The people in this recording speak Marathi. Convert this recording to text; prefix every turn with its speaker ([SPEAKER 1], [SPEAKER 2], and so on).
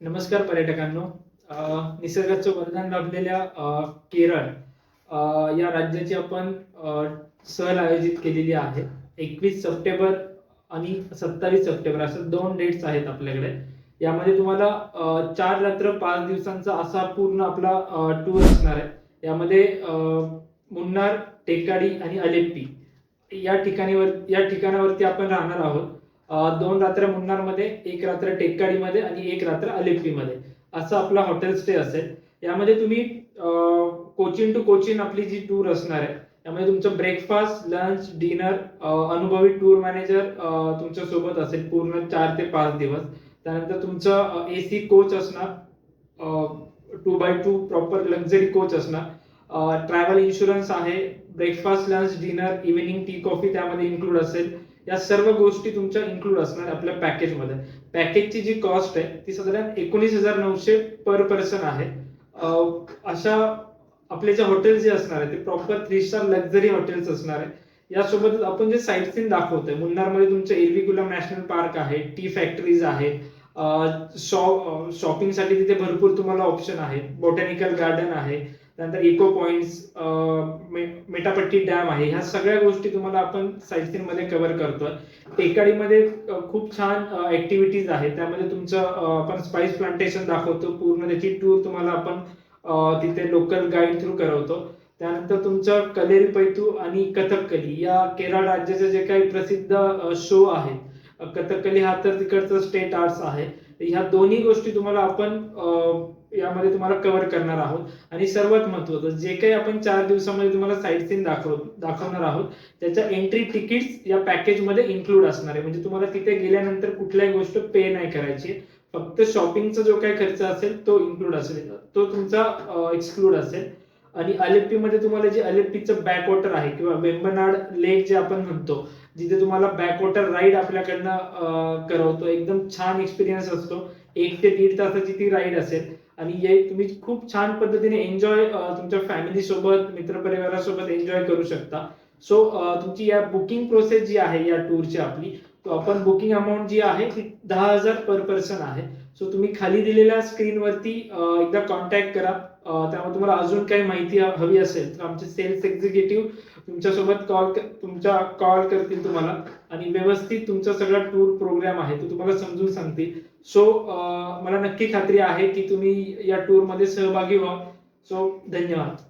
[SPEAKER 1] नमस्कार पर्यटकांनो. निसर्गाचं वरदान लाभलेल्या केरळ या राज्याची आपण सहल आयोजित केलेली आहे. एकवीस सप्टेंबर आणि सत्तावीस सप्टेंबर असं दोन डेट्स आहेत आपल्याकडे. यामध्ये तुम्हाला चार रात्र पाच दिवसांचा असा पूर्ण आपला टूर असणार आहे. यामध्ये मुन्नार टेकाडी आणि अलेप्पी. या ठिकाणीवर या ठिकाणावरती आपण राहणार आहोत. दोन रात्र मुन्नारमध्ये एक रात्र टेक्काडीमध्ये आणि एक रात्र अलेप्पीमध्ये. असं आपला हॉटेल स्टे असेल. यामध्ये तुम्ही कोचिन टू कोचिन आपली जी टूर असणार आहे त्यामध्ये तुमचं ब्रेकफास्ट लंच डिनर अनुभवी टूर मॅनेजर तुमच्यासोबत असेल पूर्ण चार ते पाच दिवस. त्यानंतर तुमचं ए सी कोच असणार two by two proper luxury coach असणार. ट्रॅव्हल इन्शुरन्स आहे breakfast lunch dinner evening tea coffee त्यामध्ये इन्क्लूड असेल. या सर्व गोष्टी तुमच्या इन्क्लूड असणार आपल्या पॅकेजमध्ये पॅकेजची जी कॉस्ट आहे ती साधारण एकोणीस हजार नऊशे पर पर्सन आहे. अशा आपले जे हॉटेल जे असणार आहे ते proper three star luxury hotels असणार आहे यासोबतच आपण जे साईट सीन दाखवतोय मुन्नारमध्ये तुमचं एरविकुलम नॅशनल पार्क आहे टी फॅक्टरीज आहे शॉप शॉपिंगसाठी तिथे भरपूर तुम्हाला ऑप्शन आहे. बॉटॅनिकल गार्डन आहे. त्यानंतर इको पॉइंट्स मेटापट्टी डॅम आहे. ह्या सगळ्या गोष्टी तुम्हाला आपण साईटमध्ये कव्हर करतोय. टेकाडीमध्ये खूप छान ऍक्टिव्हिटीज आहेत. त्यामध्ये तुमचं आपण स्पाइस प्लांटेशन दाखवतो. पूर्ण त्याची टूर तुम्हाला आपण तिथे लोकल गाईड थ्रू करवतो. त्यानंतर तुमचं कलेरी पैतू आणि कथकली. या केरळ राज्याचे जे काही प्रसिद्ध शो आहेत कथकली हा तर तिकडचं स्टेट आर्ट्स आहे. ह्या दोन्ही गोष्टी तुम्हाला आपण यामध्ये तुम्हाला कव्हर करणार आहोत. आणि सर्वात महत्वाचं जे काही आपण चार दिवसामध्ये तुम्हाला साईट सीन दाखव दाखवणार आहोत त्याच्या एंट्री तिकीट्स या पॅकेजमध्ये इन्क्लूड असणार आहे. म्हणजे तुम्हाला तिथे गेल्यानंतर कुठल्याही गोष्ट पे नाही करायची फक्त शॉपिंगचा जो काही खर्च असेल तो इन्क्लूड असेल. तो तुमचा एक्सक्लूड असेल. आणि अलेप्पीमध्ये तुम्हाला जे अलेप्पीचं बॅकवॉटर आहे किंवा वेंबनाड लेक जे आपण म्हणतो जिथे तुम्हाला बॅकवॉटर राईड आपल्याकडनं करवतो. एकदम छान एक्सपिरियन्स असतो. एक ते दीड तासाची ती राईड असेल. आणि हे तुम्ही खूप छान पद्धतीने एन्जॉय तुमच्या फॅमिली सोबत मित्रपरिवारासोबत एन्जॉय करू शकता. सो तुमची या बुकिंग प्रोसेस जी आहे या टूरची आपली तो आपण बुकिंग अमाऊंट जी आहे ती दहा हजार पर पर्सन आहे. सो तुम्ही खाली दिलेल्या स्क्रीनवरती एकदा कॉन्टॅक्ट करा. त्यामुळे तुम्हाला अजून काही माहिती हवी असेल. तर आमचे सेल्स एक्झिक्युटिव्ह तुमच्यासोबत कॉल तुमच्या कॉल करतील तुम्हाला. आणि व्यवस्थित तुमचा सगळा टूर प्रोग्राम आहे तो तुम्हाला समजून सांगतील. सो मला नक्की खात्री आहे की तुम्ही या टूरमध्ये सहभागी व्हा. सो धन्यवाद.